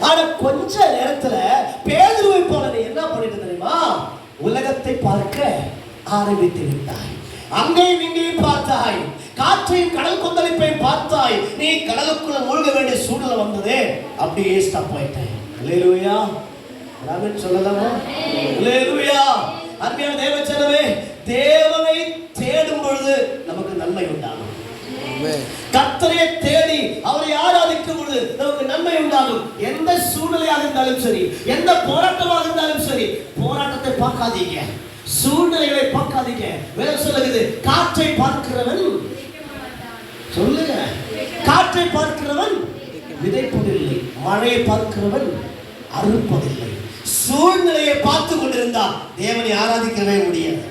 ஆனா கொஞ்ச நேரத்துல பேதுருவை போல நீ என்ன பண்ணிட்டு தெரியுமா? உலகத்தை பார்க்க ஆரம்பித்து விட்டாய். அங்கேயும் இங்கேயும் பார்த்தாய். காற்றையும் கடல் கொந்தளிப்பையும் பார்த்தாய். நீ கடலுக்குள்ள மூழ்க வேண்டிய சூழ்நிலை வந்ததே. அப்படியே ஸ்டப் ஆயிட்டேன். இல்லையா ராமன் சொல்லலாமா? இல்லையா சூழ்நிலையாக இருந்தாலும் சரி எந்த போராட்டமாக இருந்தாலும் சரி போராட்டத்தை பார்க்காதீங்க. சூழ்நிலைகளை பார்க்காதீங்க. வேற சொல்லுகிறது காற்றை பார்க்கிறவன் சொல்லுங்க. காற்றை பார்க்கிறவன் விதைப்பதில்லை மழையை பார்க்கிறவன் அறுப்பதில்லை. சூழ்நிலையை பார்த்து கொண்டிருந்தால் தேவனை ஆராதிக்கவே முடியாது.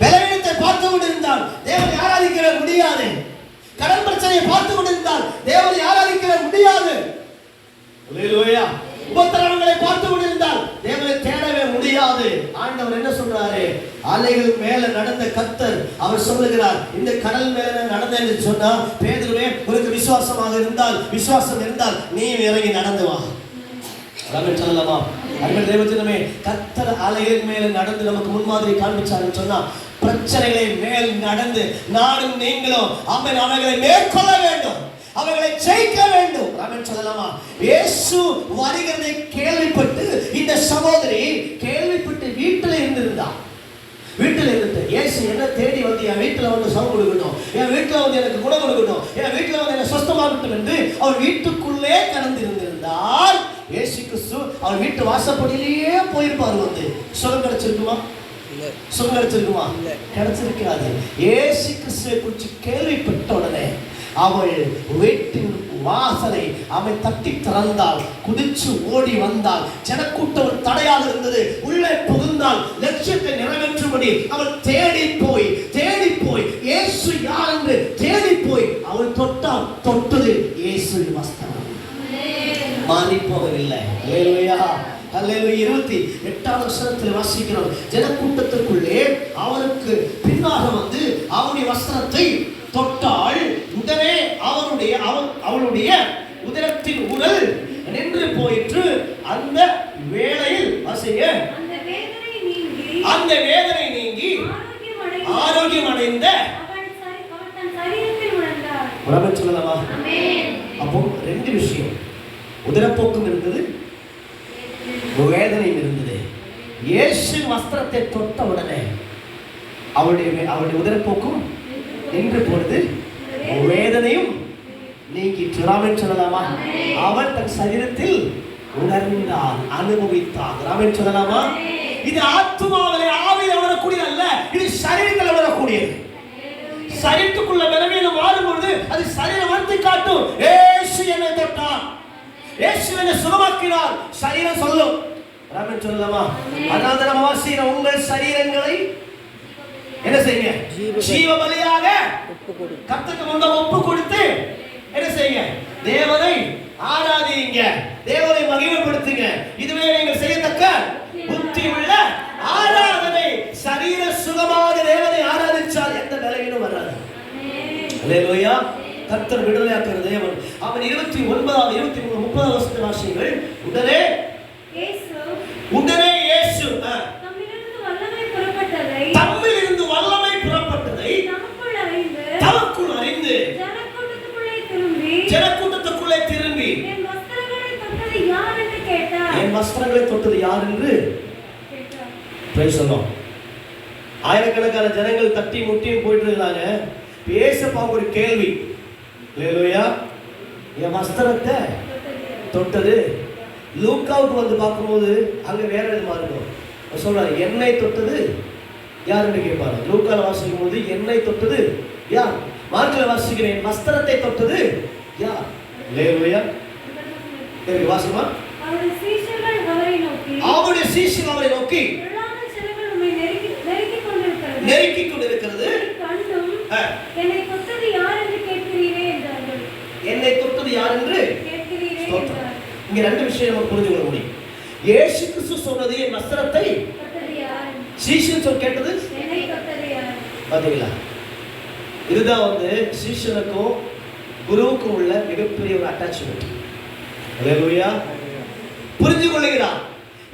பலவீனத்தை பார்த்து கொண்டிருந்தால் தேவனை ஆராதிக்கவே முடியாது. கடன் பிரச்சனையை பார்த்து கொண்டிருந்தால் தேவனை ஆராதிக்கவே முடியாது. உபத்திரவங்களை பார்த்து கொண்டிருந்தால் தேவனை தேடவே முடியாது. ஆண்டவர் என்ன சொல்றாரு? அலைகள் மேல நடந்த கத்தர் அவர் சொல்லுகிறார் இந்த கடல் மேல நடந்த என்று சொன்னா பேதுருவே உனக்கு விசுவாசமாக இருந்தால் விசுவாசம் இருந்தால் நீ இறங்கி நடந்து வா. சொல்லலாமா அருமை தேவத்தினமே கத்தர் அலைகள் மேல நடந்து நமக்கு முன்மாதிரி காண்பிச்சாருன்னு சொன்னா பிரச்சனைகளை மேல் நடந்து நானும் நீங்களும் அவன் அவைகளை மேற்கொள்ள வேண்டும். அவைகளை ஜெயிக்க வேண்டும். ராமன் சொல்லலாமா? இயேசு வருகிறதை கேள்விப்பட்டு இந்த சகோதரி கேள்விப்பட்டு வீட்டில் இருந்திருந்தா. வீட்டில் இருந்து இயேசு என்ன தேடி வந்து என் வீட்டில் வந்து சமம் கொடுக்கணும் என் வீட்டில் வந்து எனக்கு குணம் கொடுக்கணும் என் வீட்டில் வந்து என்னை சொஸ்தமாகட்டும் என்று அவர் வீட்டுக்குள்ளே கடந்து இருந்திருந்தால் இயேசு கிறிஸ்து அவர் வீட்டு வாசப்படியிலேயே போயிருப்பார் வந்து. சுகம் கிடைச்சிருக்குமா? சுகம் கிடைச்சிருக்குமா? கிடைச்சிருக்காது. இயேசு கிறிஸ்துவை குறித்து கேள்விப்பட்ட உடனே அவள் வீட்டின் வாசலை அவன் தட்டி திறந்தாள். குதிச்சு ஓடி வந்தாள். ஜனக்கூட்டம் தடையாக இருந்தது. உள்ளே புகுந்தால் லட்சியத்தை நிறைவேற்றும்படி அவள் தேடி போய் தேடி போய் இயேசு யார் என்று தேடி போய் அவள் தொட்டால் தொட்டது இயேசு வஸ்திரம். மாறி போகவில்லை இருபத்தி எட்டாம் வசனத்தில் வாசிக்கிறோம். ஜனக்கூட்டத்திற்குள்ளே அவருக்கு பின்னாக வந்து அவருடைய வஸ்திரத்தை தொட்டால் அவன் அவளுடைய உதரத்தின் உடல் நின்று போயிற்று. அந்த வேளையில் வசிய அந்த வேதனை நீங்கி ஆரோக்கியம் அடைந்து. உடம்பு சொல்லலாமா. அப்போ ரெண்டு விஷயம். உதரப்போக்கும் இருந்தது வேதனையும் இருந்தது. இயேசு வஸ்திரத்தை தொட்ட உடனே அவளுடைய வே- அவளுடைய உதரப்போக்கும் நின்று போனது வேதனையும் ராமன் சொல்லலாமா? அவள் தன் சரீரத்தில் உணர்ந்தார் அனுபவித்தார். ராமன் சொல்லலாமா? இது ஆத்மாவிலே ஆவியில் உணரக்கூடியது அல்ல இது சரீரத்தில் உணரக்கூடியது. சரீரத்துக்குள்ள பலவீனம் மாறும்பொழுது அது சரீர வார்த்தை காட்டும். ஏசு என்னை தொட்டார். ஏசு என்னை சுகமாக்கினார். சரீரம் சொல்லும். ராமன் சொல்லலாமா? அதாவது நம்ம வாசிக்கிற உங்கள் சரீரங்களை என்ன செய்யுங்க? ஜீவ பலியாக கர்த்தருக்கு முன்பாக ஒப்பு கொடுத்து செய்யுங்க. தேவனை ஆராதிங்க. தேவனை மகிமைப்படுத்துங்க. இதுவே நீங்கள் செய்யத்தக்க புத்தி உள்ள ஆராதனை. சரீர சுகமாக தேவனை ஆராதிச்சால் எந்த நிலையிலும் வராது. அல்லேலூயா. கர்த்தர் விடுதலையாக்குற தேவன். அவன் இருபத்தி ஒன்பதாவது இருபத்தி மூணு முப்பதாவது வருஷத்து வாசிகள் உடனே ஜனக்கூட்டத்துக்குள்ளே திரும்பி. என் வஸ்திரங்களை தொட்டது யார் என்று சொல்லும் ஆயிரக்கணக்கான ஜனங்கள் தட்டி முட்டியும் போயிட்டு இருந்தாங்க பேசப்பா ஒரு கேள்வி. இல்லையா என் வஸ்திரத்தை தொட்டது. லூக்காவுக்கு வந்து பார்க்கும்போது அங்க வேற விதமா இருக்கும் சொல்றாரு என்னை தொட்டது யாருன்னு கேட்பாரு. லூக்கால வாசிக்கும் போது என்னை தொட்டது யார்? மார்க்கில் வாசிக்கிறேன் வஸ்திரத்தை தொட்டது இல்லையா எனக்கு வாசிமா அவருடைய சீஷர்கள் அவரை நோக்கி அவருடைய சீஷன் அவரை நோக்கி பொல்லாத சிலைகள் உம்மை நெருக்கி நெருக்கிக் கொண்டிருக்கிறது. நெருக்கி கொண்டிருக்கிறது. இதை கண்டும் ஆ, என்னை தொட்டது யார் என்று கேட்கிறீரே என்றார்கள். என்னை தொட்டது யார் என்று கேட்கிறீரே ஸ்தோத்திரம். என்றார் இங்க ரெண்டு விஷயம் நம்ம புரிஞ்சு கொள்ள முடியும். இயேசு கிறிஸ்து சொன்னது என் வஸ்திரத்தை சீஷன் சொல் கேட்டது என்னை தொட்டது யார்? பாத்தீங்களா? இதுதான் வந்து சீஷனுக்கும் குருவுக்கும் உள்ள மிகப்பெரிய ஒரு அட்டாச்மெண்ட் அல்லேலூயா புரிஞ்சு கொள்ளுகிறான்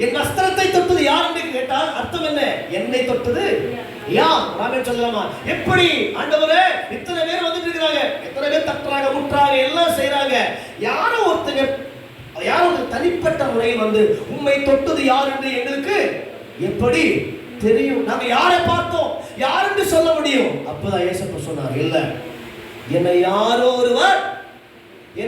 என் வஸ்திரத்தை தொட்டது யார் என்று கேட்டால் அர்த்தம் என்ன? என்னை தொட்டது யார்? ராமன் சொல்லலாமா? எப்படி? ஆண்டவரே இத்தனை பேர் வந்துட்டு இருக்கிறாங்க. எத்தனை பேர் தட்டுறாங்க முட்டுறாங்க எல்லாம் செய்யறாங்க யாரோ ஒருத்தங்க யாரோ ஒரு தனிப்பட்ட முறையில் வந்து உண்மை தொட்டது யார் என்று எங்களுக்கு எப்படி தெரியும்? நாங்க யாரை பார்த்தோம்? யாருன்னு சொல்ல முடியும்? அப்பதான் ஏசப்ப சொன்னார் இல்லை என்னை யாரோ ஒருவர்